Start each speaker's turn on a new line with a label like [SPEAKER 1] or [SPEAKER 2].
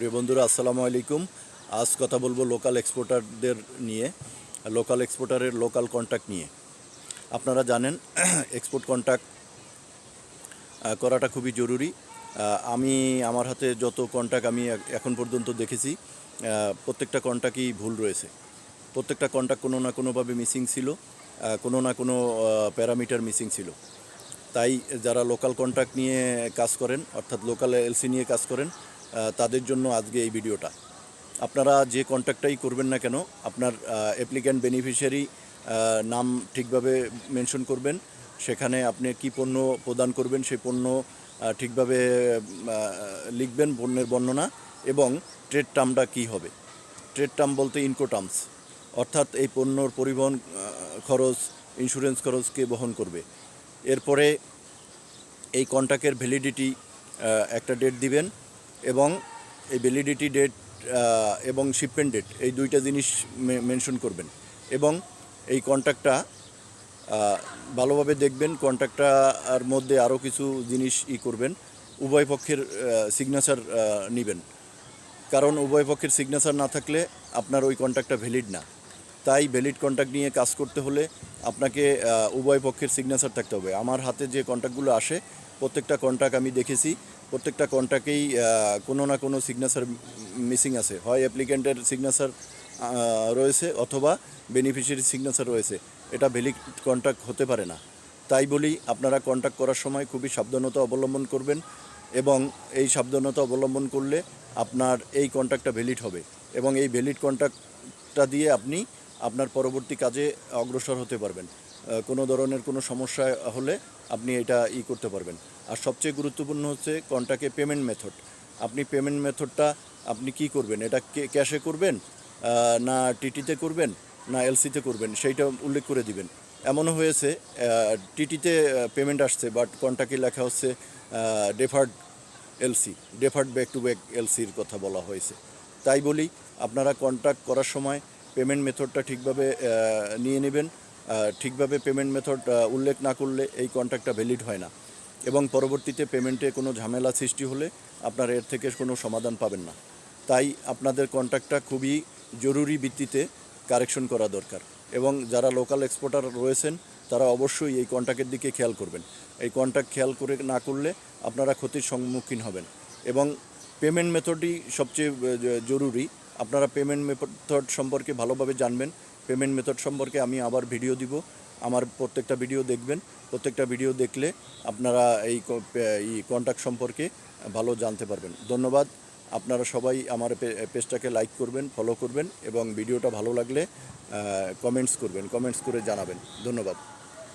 [SPEAKER 1] প্রিয় বন্ধুরা, আসসালামু আলাইকুম। আজ কথা বলব লোকাল এক্সপোর্টারদের নিয়ে লোকাল এক্সপোর্টারের লোকাল কন্ট্যাক্ট নিয়ে। আপনারা জানেন এক্সপোর্ট কন্ট্যাক্ট করাটা খুবই জরুরি। আমি, আমার হাতে যত কন্ট্যাক্ট আমি এখন পর্যন্ত দেখেছি প্রত্যেকটা কন্ট্যাক্টই ভুল রয়েছে। প্রত্যেকটা কন্ট্যাক্ট কোনো না কোনোভাবে মিসিং ছিল কোনো না কোনো প্যারামিটার মিসিং ছিল। তাই যারা লোকাল কন্ট্রাক্ট নিয়ে কাজ করেন, অর্থাৎ লোকাল এলসি নিয়ে কাজ করেন তাদের জন্য আজকে এই ভিডিওটা। আপনারা যে কন্ট্রাক্টটাই করবেন না কেন, আপনার অ্যাপ্লিক্যান্ট বেনিফিশিয়ারি নাম ঠিকভাবে মেনশন করবেন, সেখানে আপনি কি পণ্য প্রদান করবেন সেই পণ্য ঠিকভাবে লিখবেন পণ্যের বর্ণনা এবং ট্রেড টার্মটা কী হবে। ট্রেড টার্ম বলতে ইনকো টার্মস অর্থাৎ এই পণ্যর পরিবহন খরচ ইন্স্যুরেন্স খরচকে বহন করবে। এরপরে এই কন্ট্রাক্টের ভ্যালিডিটি একটা ডেট দিবেন এবং এই ভ্যালিডিটি ডেট এবং শিপমেন্ট ডেট এই দুইটা জিনিস মেনশন করবেন। এবং এই কন্ট্রাক্টটা ভালোভাবে দেখবেন কন্ট্রাক্টটার মধ্যে আরও কিছু জিনিস ই করবেন, উভয় পক্ষের সিগনেচার নেবেন। কারণ উভয় পক্ষের সিগনেচার না থাকলে আপনার ওই কন্ট্রাক্টটা ভ্যালিড না। তাই ভ্যালিড কন্ট্রাক্ট নিয়ে কাজ করতে হলে আপনাকে উভয় পক্ষের সিগনেচার থাকতে হবে। আমার হাতে যে কন্ট্রাক্টগুলো আসে, প্রত্যেকটা কন্ট্রাক্ট আমি দেখেছি। প্রত্যেকটা কন্ট্রাক্টেই কোনো না কোনো সিগনেচার মিসিং আছে। হয় অ্যাপ্লিক্যান্টের সিগনেচার রয়েছে অথবা বেনিফিশিয়ারি সিগনেচার রয়েছে। এটা ভ্যালিড কন্ট্রাক্ট হতে পারে না। তাই বলি, আপনারা কন্ট্যাক্ট করার সময় খুবই সাবধানতা অবলম্বন করবেন এবং এই সাবধানতা অবলম্বন করলে আপনার এই কন্ট্রাক্টটা ভ্যালিড হবে এবং এই ভ্যালিড কন্ট্রাক্টটা দিয়ে আপনি আপনার পরবর্তী কাজে অগ্রসর হতে পারবেন। কোনো ধরনের কোনো সমস্যা হলে আপনি এটা ই করতে পারবেন। আর সবচেয়ে গুরুত্বপূর্ণ হচ্ছে কন্ট্রাক্টে পেমেন্ট মেথড আপনি পেমেন্ট মেথডটা আপনি কি করবেন? এটা ক্যাশে করবেন না টিটিতে করবেন, না এলসিতে করবেন, সেইটা উল্লেখ করে দিবেন। এমনও হয়েছে টিটিতে পেমেন্ট আসছে বাট কন্ট্রাক্টে লেখা হচ্ছে deferred LC deferred back to back এলসির কথা বলা হয়েছে। তাই বলি, আপনারা কন্ট্রাক্ট করার সময় পেমেন্ট মেথডটা ঠিকভাবে নিয়ে নেবেন। ঠিকভাবে পেমেন্ট মেথড উল্লেখ না করলে এই কন্ট্রাক্টটা ভ্যালিড হয় না। এবং পরবর্তীতে পেমেন্টে কোনো ঝামেলা সৃষ্টি হলে আপনারা এর থেকে কোনো সমাধান পাবেন না। তাই আপনাদের কন্ট্রাক্টটা খুবই জরুরি ভিত্তিতে কারেকশন করা দরকার। এবং যারা লোকাল এক্সপোর্টার রয়েছেন, তারা অবশ্যই এই কন্ট্রাক্টের দিকে খেয়াল করবেন। এই কন্ট্রাক্ট খেয়াল করে না করলে আপনারা ক্ষতির সম্মুখীন হবেন। এবং পেমেন্ট মেথডই সবচেয়ে জরুরি। আপনারা পেমেন্ট মেথড সম্পর্কে ভালোভাবে জানবেন। পেমেন্ট মেথড সম্পর্কে আমি আবার ভিডিও দিব। আমার প্রত্যেকটা ভিডিও দেখবেন। প্রত্যেকটা ভিডিও দেখলে আপনারা এই কন্ট্যাক্ট সম্পর্কে ভালো জানতে পারবেন। ধন্যবাদ। আপনারা সবাই আমার পেজটাকে লাইক করবেন, ফলো করবেন এবং ভিডিওটা ভালো লাগলে কমেন্টস করবেন। কমেন্টস করে জানাবেন। ধন্যবাদ।